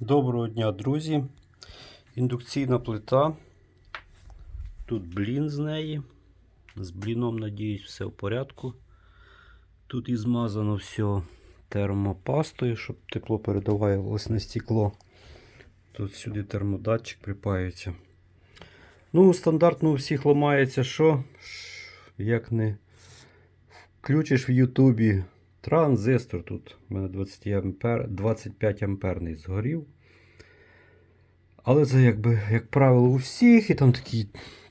Доброго дня, друзі. Індукційна плита. Тут блін з неї. З бліном, надіюсь, все в порядку. Тут і змазано все термопастою, щоб тепло передаває власне стекло. Тут сюди термодатчик припаюється. Ну, стандартно у всіх ламається, що? Як не включиш в Ютубі транзистор тут. У мене 20 ампер, 25 амперний згорів. Але це якби, як правило, у всіх. І там такі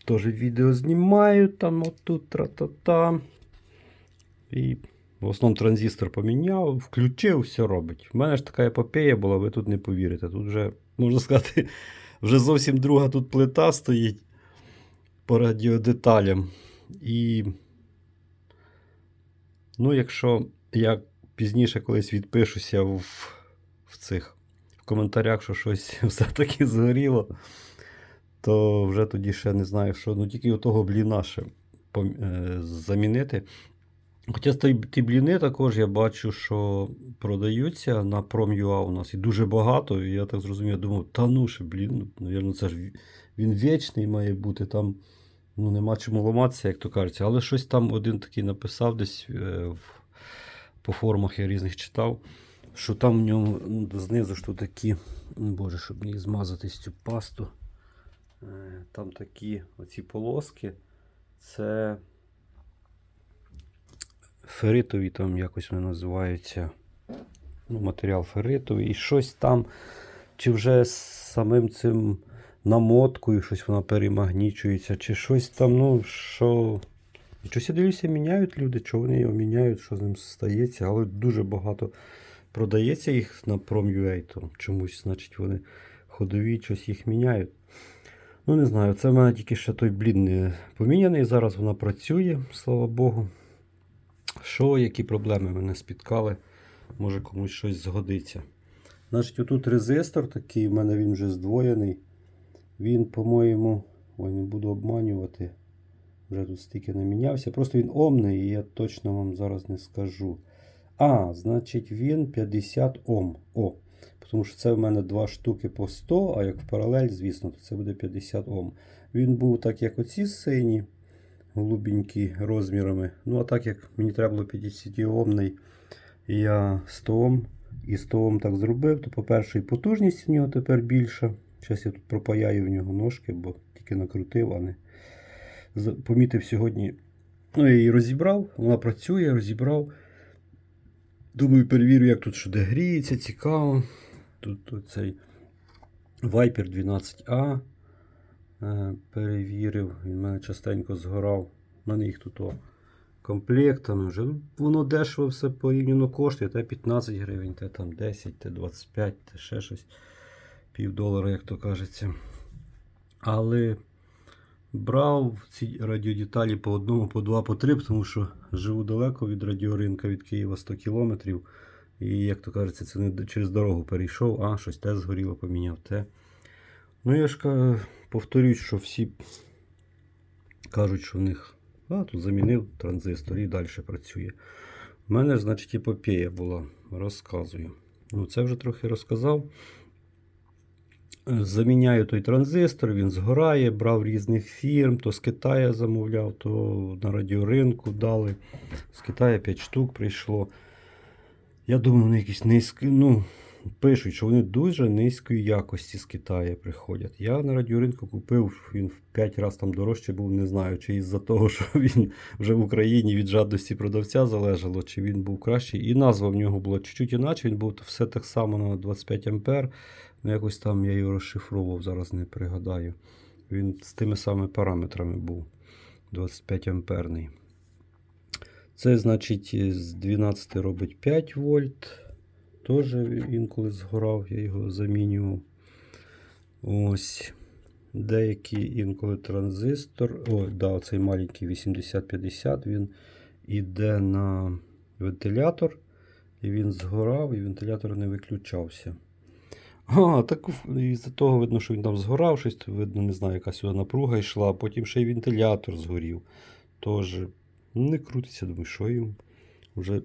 теж відео знімають, там отут тра-та-та. І в основному транзистор поміняв, включив, все робить. У мене ж така епопея була, ви тут не повірите. Тут вже, можна сказати, вже зовсім друга тут плита стоїть по радіодеталям. І Ну, якщо я пізніше колись відпишуся в, в цих в коментарях, що щось все-таки згоріло, то вже тоді ще не знаю, що. Ну тільки у того бліна ще е, замінити. Хоча ті, бліни також я бачу, що продаються на Prom.ua у нас і дуже багато. І я так зрозумів, я думав, та ну ще, блін, ну, це ж він вічний має бути там. Ну, нема чому ламатися, як то кажеться. Але щось там один такий написав десь е, в, по форумах я різних читав, що там в ньому знизу ж тут такі, боже, щоб мені змазати цю пасту. Е, там такі оці полоски. Це феритові, там якось вони називаються. Ну, матеріал феритовий. І щось там, чи вже з самим цим намоткою щось вона перемагнічується, чи щось там, ну, що. І щось я дивлюся, міняють люди, що вони його міняють, що з ним стається, але дуже багато продається їх на Prom.ua, то чомусь, значить, вони ходові, щось їх міняють. Ну, не знаю, це в мене тільки ще той блін не поміняний. Зараз вона працює, слава Богу. Що, які проблеми мене спіткали, може комусь щось згодиться. Значить, отут резистор такий, в мене він вже здвоєний. Він, по-моєму, ой, не буду обманювати. Вже тут стільки не мінявся. Просто він омний, і я точно вам зараз не скажу. А, значить, він 50 Ом. О. Тому що це в мене два штуки по 100, а як в паралель, звісно, то це буде 50 Ом. Він був так, як оці сині, голубенькі розмірами. Ну, а так як мені треба було 50 Омний, я 100 Ом і 100 Ом так зробив, то, по-перше, і потужність в нього тепер більша. Зараз я тут пропаяю в нього ножки, бо тільки накрутив, а не помітив сьогодні. Ну, я її розібрав, вона працює, розібрав. Думаю, перевірю, як тут що де гріється, цікаво. Тут цей Viper 12A. е, Перевірив, він мене частенько згорав. У мене їх тут комплектами вже. Ну, Воно дешево все порівняно коштує. Те 15 гривень, те там 10, те 25, те ще щось. Пів долара, як то кажеться. Але брав ці радіодеталі по одному, по два, по три, тому що живу далеко від радіоринка від Києва 100 кілометрів. І, як то кажеться, це не через дорогу перейшов, а щось те згоріло, поміняв те. Ну, я ж повторюсь, що всі кажуть, що в них а, тут замінив транзистор і далі працює. У мене, значить, епопея була, розказую. Ну, це вже трохи розказав. Заміняю той транзистор, він згорає, брав різних фірм, то з Китаю замовляв, то на радіоринку дали. З Китаю 5 штук прийшло. Я думаю, вони якісь низькі, ну, пишуть, що вони дуже низької якості з Китаю приходять. Я на радіоринку купив, він в 5 разів там дорожче був, не знаю, чи із-за того, що він вже в Україні від жадності продавця залежало, чи він був кращий. І назва в нього була чуть-чуть іначе, він був все так само на 25 ампер. Ну, якось там я його розшифровував, зараз не пригадаю. Він з тими самими параметрами був 25 амперний. Це, значить, з 12 робить 5 вольт. Теж інколи згорав, я його замінював. Ось. Деякий інколи транзистор. О, да, цей маленький 8050 він іде на вентилятор. І він згорав, і вентилятор не виключався. А, так із-за того видно, що він там згорав, щось видно, не знаю, яка сюди напруга йшла, потім ще й вентилятор згорів. Тож не крутиться, думаю, що йому вже.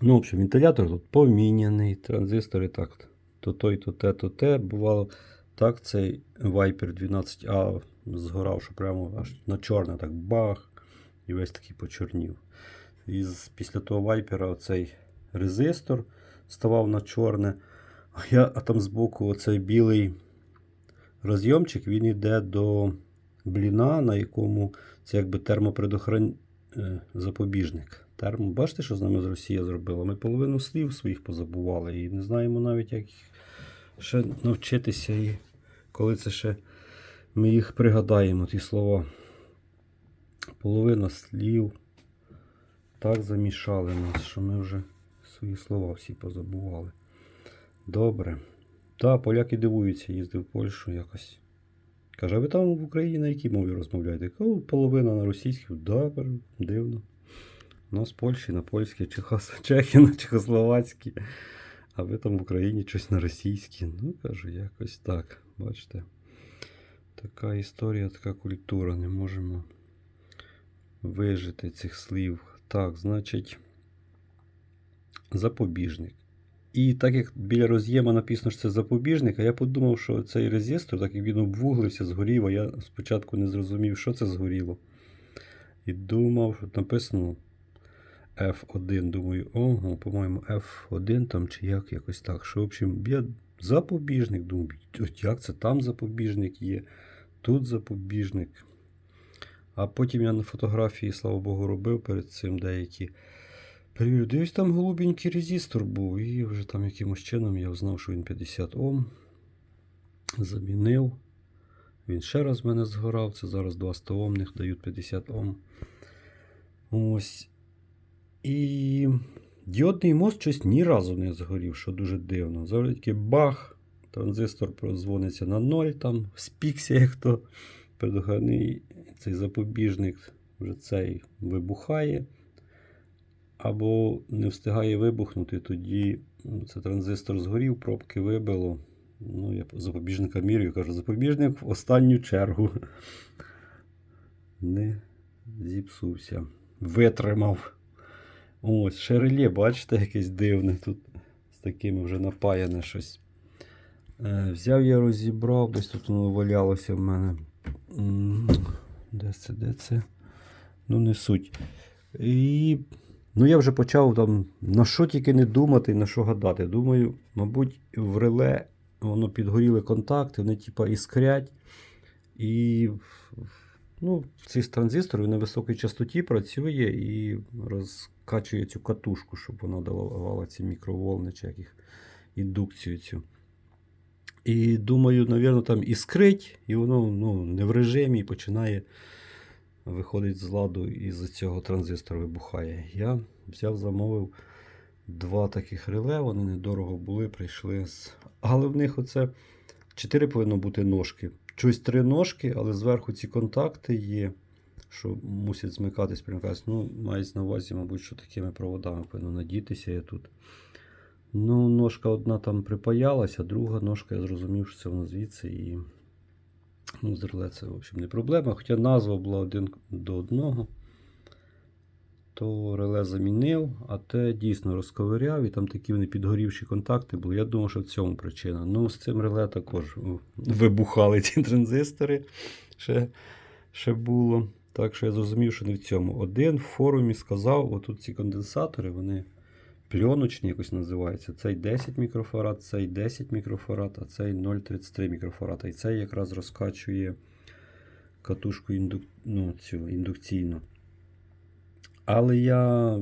Ну, в общем, вентилятор тут поміняний, транзистори так то той, то те, то те. Бувало так, цей Viper 12A згорав, що прямо аж на чорне, так бах, і весь такий почорнів. І після того вайпера оцей резистор ставав на чорне, а, я, а там збоку оцей білий розйомчик, він йде до бліна, на якому це якби термопредохран... е, запобіжник. Термо... Бачите, що з нами з Росія зробила? Ми половину слів своїх позабували і не знаємо навіть, як їх ще навчитися і коли це ще ми їх пригадаємо, ті слова. Половина слів так замішали нас, що ми вже свої слова всі позабували. Добре. Так, поляки дивуються, їздив в Польщу якось. Каже, а ви там в Україні на якій мові розмовляєте? Кажу, половина на російській. Да, дивно. У нас в Польщі на польській. Чехи на чехословацькій. А ви там в Україні щось на російській. Ну, кажу, якось так. Бачите. Така історія, така культура. Не можемо вижити цих слів. Так, значить, запобіжник. І так як біля роз'єма написано, що це запобіжник, а я подумав, що цей резистор, так як він обвуглився, згорів, а я спочатку не зрозумів, що це згоріло. І думав, що написано F1. Думаю, ого, по-моєму, F1 там чи як, якось так. Що, в общем, я запобіжник, думаю, як це там запобіжник є, тут запобіжник. А потім я на фотографії, слава Богу, робив перед цим деякі. Перевірю, дивись, там голубенький резистор був, і вже там якимось чином я знав, що він 50 Ом. Замінив. Він ще раз в мене згорав. Це зараз два 100 Омних дають 50 Ом. Ось. І діодний мост щось ні разу не згорів, що дуже дивно. Завжди тільки бах, транзистор прозвониться на ноль, там спікся, як то предохранний цей запобіжник вже цей вибухає. Або не встигає вибухнути, тоді це транзистор згорів, пробки вибило. Ну, я запобіжника міряю, кажу, запобіжник в останню чергу. Не зіпсувся. Витримав. Ось, ще бачите, якесь дивне тут з такими вже напаяне щось. Е, взяв я розібрав, десь тут воно валялося в мене. Де це, де це? Ну, не суть. І ну, я вже почав там на що тільки не думати, на що гадати. Думаю, мабуть, в реле воно підгоріли контакти, вони типа іскрять. І ну, цей транзистор на високій частоті працює і розкачує цю катушку, щоб вона давала ці мікроволни чи яких індукцію цю. І думаю, навірно, там іскрить, і воно ну, не в режимі і починає виходить з ладу і з цього транзистор вибухає. Я взяв, замовив два таких реле, вони недорого були, прийшли з. Але в них оце 4 повинно бути ножки. Щось три ножки, але зверху ці контакти є, що мусять змикатись, примикатись. Ну, мається на увазі, мабуть, що такими проводами повинно надітися я тут. Ну, ножка одна там припаялася, друга ножка, я зрозумів, що це вона звідси і. Ну, з реле це, в общем, не проблема. Хоча назва була один до одного. То реле замінив, а те дійсно розковиряв, і там такі вони підгорівші контакти були. Я думав, що в цьому причина. Ну, з цим реле також вибухали ці транзистори. Ще, ще було. Так що я зрозумів, що не в цьому. Один в форумі сказав: отут ці конденсатори, вони пленочні якось називаються. Цей 10 мікрофарад, цей 10 мікрофарад, а цей 0,33 мікрофарад. І цей якраз розкачує катушку індук... ну, цю, індукційну. Але я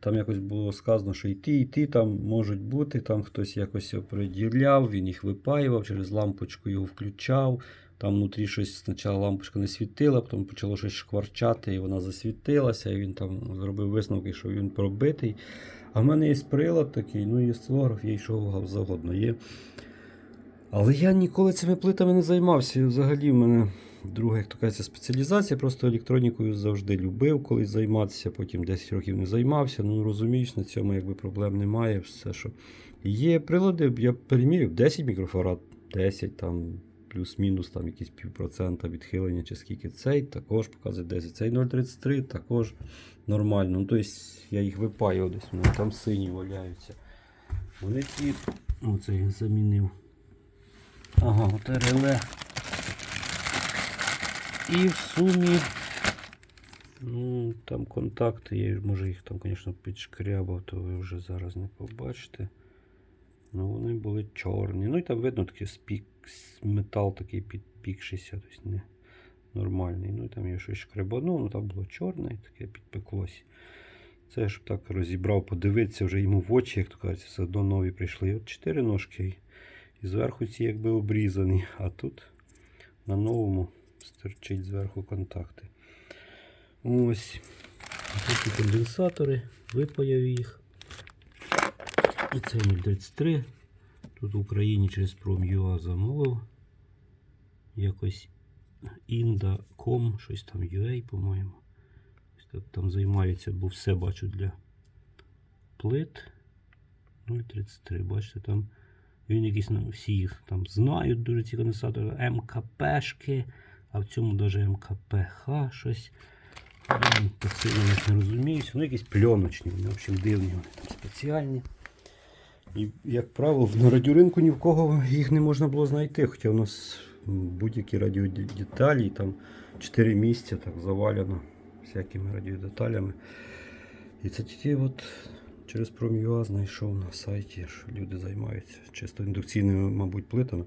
там якось було сказано, що і ті, і ті там можуть бути. Там хтось якось оприділяв, він їх випаював, через лампочку його включав. Там внутрі щось спочатку лампочка не світила, потім почало щось шкварчати, і вона засвітилася, і він там зробив висновки, що він пробитий. А в мене є прилад такий, ну і осцилограф, є і що завгодно є. Але я ніколи цими плитами не займався. Взагалі в мене друга, як то кажеться, спеціалізація. Просто електронікою завжди любив колись займатися, потім 10 років не займався. Ну розумієш, на цьому якби проблем немає. Все, що є прилади, я перемірив 10 мікрофарад, 10 там. Плюс-мінус там якісь півпроцента відхилення чи скільки цей також показує 10. Цей 0,33 також нормально. Ну, тобто я їх випаю десь, вони там сині валяються. Вони ті Оце він замінив. Ага, от реле. І в сумі. Ну, там контакти, я може їх там, звісно, підшкрябав, то ви вже зараз не побачите. Ну, вони були чорні. Ну і там видно такий спік, метал такий підпікшийся, тобто не нормальний. Ну і там я щось шкребанув, ну там було чорне таке підпеклося. Це я щоб так розібрав, подивитися вже йому в очі, як то кажуть, все одно нові прийшли. От чотири ножки. І, зверху ці якби обрізані, а тут на новому стерчить зверху контакти. Ось. Такі конденсатори, випаяв їх. І це 033. Тут в Україні через Prom.ua замовив. Якось Inda.com, щось там UA, по-моєму. Там займаються, бо все бачу для плит 033. Бачите, там він якийсь ну, всі їх там знають дуже ці конденсатори. МКПшки, а в цьому навіть МКПХ щось. Я так сильно не розуміюся. Ну, якісь пленочні, вони, в общем, дивні, вони там спеціальні. І, як правило, на радіоринку ні в кого їх не можна було знайти. Хоча у нас будь-які радіодеталі, там 4 місця так завалено всякими радіодеталями. І це тільки от через Prom.ua знайшов на сайті, що люди займаються чисто індукційними, мабуть, плитами.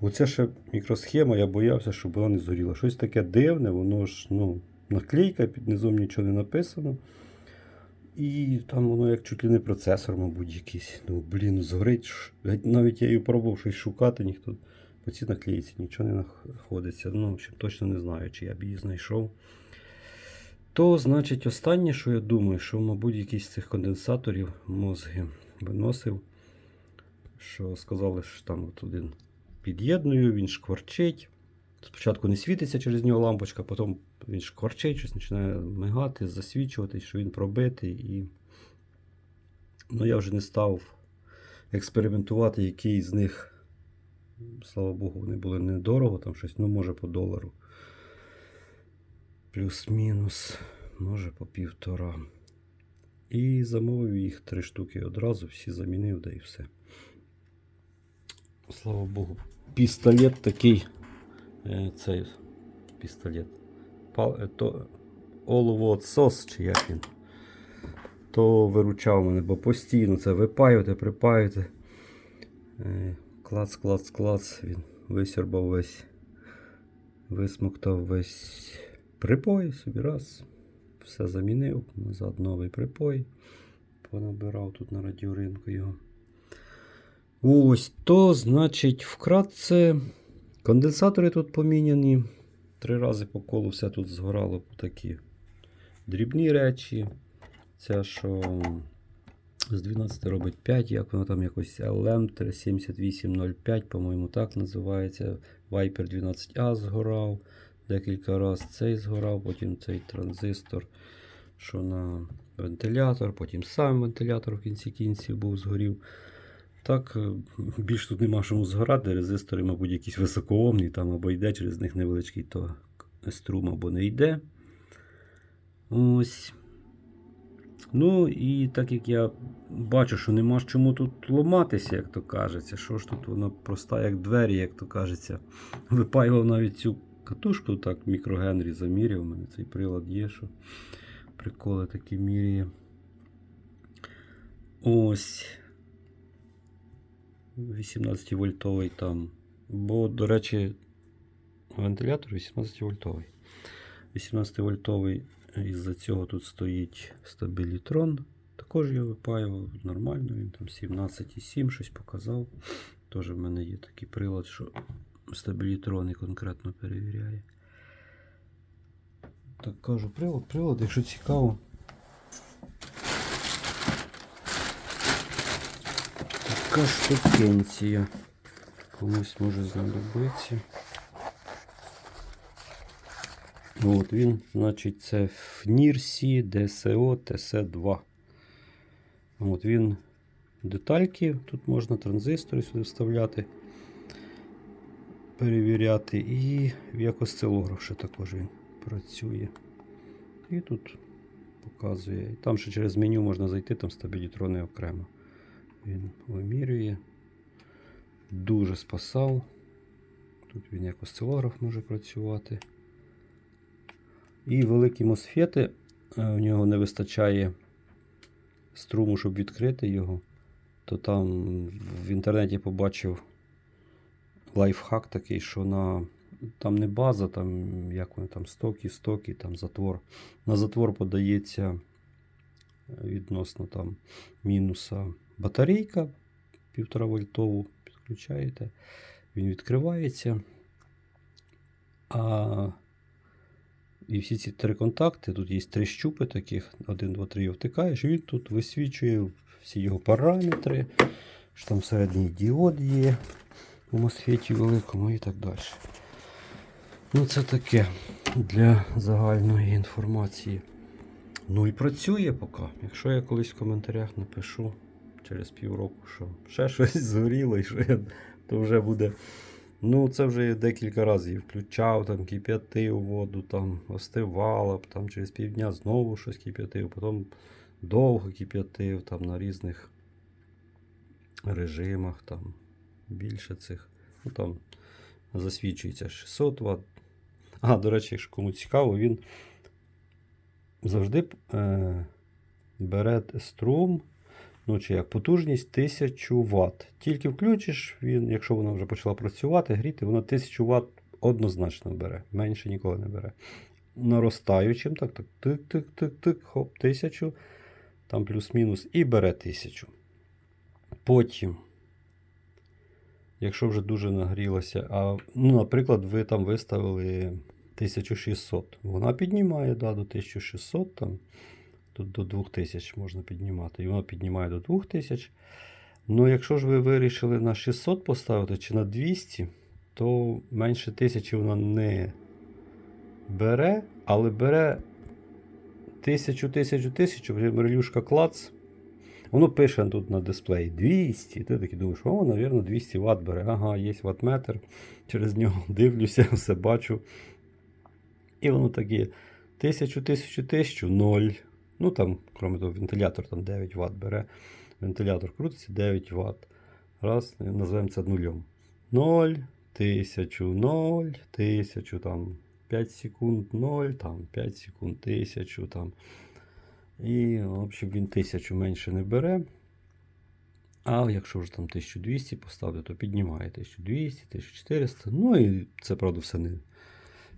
Оце ще мікросхема, я боявся, щоб вона не згоріла. Щось таке дивне, воно ж ну, наклейка, під низом нічого не написано. І там воно як чуть ли не процесор, мабуть, якийсь. Ну, блін, згорить. Навіть я її пробував щось шукати, ніхто по цій наклейці нічого не знаходиться. Ну, в общем, точно не знаю, чи я б її знайшов. То, значить, останнє, що я думаю, що, мабуть, якийсь з цих конденсаторів мозги виносив. Що сказали, що там от один під'єдную, він шкварчить. Спочатку не світиться через нього лампочка, потім він шкварчить, щось починає мигати, засвічувати, що він пробитий. І... Ну, я вже не став експериментувати, який з них, слава Богу, вони були недорого, там щось, ну, може, по долару. Плюс-мінус, може по півтора. І замовив їх три штуки одразу, всі замінив, да і все. Слава Богу. Пістолет такий. Е, Цей пістолет. Е, то оловоотсос, чи як він. То виручав мене, бо постійно це випаювати, припаювати. Е, Клац, клац, клац. Він висірбав весь, висмоктав весь припой собі раз. Все замінив, назад новий припой. Понабирав тут на радіоринку його. Ось то, значить, вкратце. Конденсатори тут поміняні. Три рази по колу все тут згорало по такі дрібні речі. Ця, що з 12 робить 5, як вона там якось LM 7805, по-моєму, так називається. Viper 12A згорав. Декілька разів цей згорав, потім цей транзистор, що на вентилятор, потім сам вентилятор в кінці кінців був згорів. Так, е, більш тут нема чому згорати. Резистори, мабуть, якісь високоомні, там або йде через них невеличкий то струм, або не йде. Ось. Ну, і так як я бачу, що нема чому тут ломатися, як то кажеться. Що ж тут воно проста, як двері, як то кажеться. Випаював навіть цю катушку, так, мікрогенрі заміряв. У мене цей прилад є, що приколи такі міряє. Ось. 18 вольтовий там. Бо, до речі, вентилятор 18 вольтовий. 18 вольтовий із-за цього тут стоїть стабілітрон. Також я випаював нормально, він там 17,7 щось показав. Теж в мене є такий прилад, що стабілітрони конкретно перевіряє. Так кажу, прилад, прилад, якщо цікаво. Така штукенція. Комусь може знадобитися. От він, значить, це FNIRSI DSO TC2. От він детальки, тут можна транзистори сюди вставляти, перевіряти. І як осцилограф ще також він працює. І тут показує. І там ще через меню можна зайти, там стабілітрони окремо. Він вимірює. дуже спасав. Тут він як осцилограф може працювати. І великі мосфети, е, в нього не вистачає струму, щоб відкрити його. То там в інтернеті побачив лайфхак такий, що на там не база, там як вони там стоки, стоки, там затвор. На затвор подається відносно там мінуса батарейка 1,5 вольтову. Підключаєте, він відкривається. А і всі ці три контакти, тут є три щупи таких, 1, 2, 3 втикаєш, і він тут висвічує всі його параметри, що там середній діод є у мосфеті великому і так далі. Ну, це таке для загальної інформації. Ну і працює поки. Якщо я колись в коментарях напишу через півроку, що ще щось згоріло, і що я, то вже буде. Ну, це вже декілька разів включав, там кип'ятив воду, там остивало, б, там через півдня знову щось кип'ятив, потім довго кип'ятив там на різних режимах, там більше цих. Ну там засвідчується 600 Вт. А, до речі, якщо кому цікаво, він завжди е, бере струм, чи як потужність 1000 Вт. Тільки включиш, він, якщо вона вже почала працювати, гріти, вона 1000 Вт однозначно бере, менше ніколи не бере. Наростаючим, так, так, тик-тик-тик-тик, хоп, 1000, там плюс-мінус, і бере 1000. Потім, якщо вже дуже нагрілося, а, ну, наприклад, ви там виставили 1600, вона піднімає да, до 1600, там, тут до 2000 можна піднімати, і вона піднімає до 2000. Ну, якщо ж ви вирішили на 600 поставити чи на 200, то менше 1000 вона не бере, але бере 1000, 1000, 1000, релюшка клац. Воно пише тут на дисплеї 200. Ти такий думаєш, о, мабуть, 200 Вт бере. Ага, є ваттметр. Через нього дивлюся, все бачу. І воно таке 1000, 1000, 1000, 0. Ну там, крім того, вентилятор там 9 Вт бере. Вентилятор крутиться 9 Вт. Раз, називаємо це нульом. 0, 1000, 0, 1000, там 5 секунд 0, там 5 секунд 1000, там. І, в общем, він 1000 менше не бере. А якщо вже там 1200 поставити, то піднімає 1200, 1400. Ну і це, правда, все не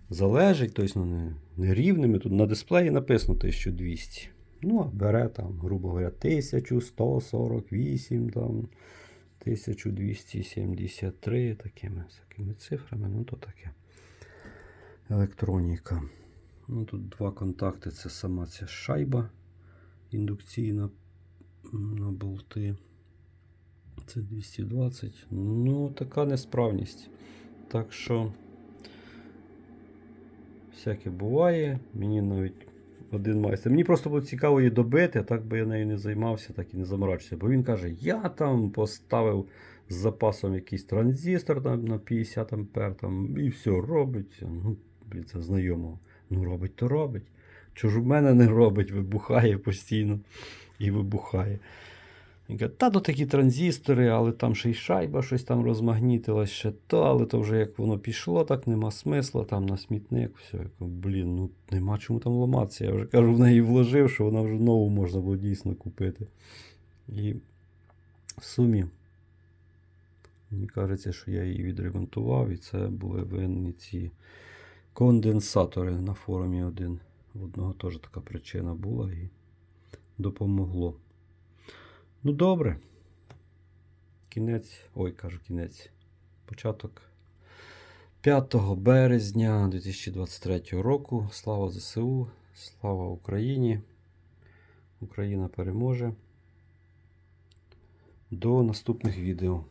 залежить, тобто ну, не, не рівними. Тут на дисплеї написано 1200. Ну, а бере там, грубо говоря, 1148, там, 1273 такими всякими цифрами. Ну, то таке. Електроніка. Ну, Тут два контакти. Це сама ця шайба індукційна на болти. Це 220. Ну, така несправність. Так що, всяке буває. Мені навіть один майстер. Мені просто було цікаво її добити, а так би я нею не займався, так і не заморачився. Бо він каже, я там поставив з запасом якийсь транзистор там, на 50 ампер, там, і все робить. Ну, це знайомого. Ну, робить, то робить. Чого ж в мене не робить, вибухає постійно і вибухає. Він каже, та то такі транзистори, але там ще й шайба щось там розмагнітилась, ще то, але то вже як воно пішло, так нема смисла, там на смітник, все. Я кажу, блін, ну нема чому там ламатися. Я вже кажу, в неї вложив, що вона вже нову можна було дійсно купити. І в сумі, мені кажеться, що я її відремонтував, і це були винні ці конденсатори на форумі один. В одного теж така причина була і допомогло. Ну, добре. Кінець, ой, кажу кінець. Початок 5 березня 2023 року. Слава ЗСУ, слава Україні. Україна переможе. До наступних відео.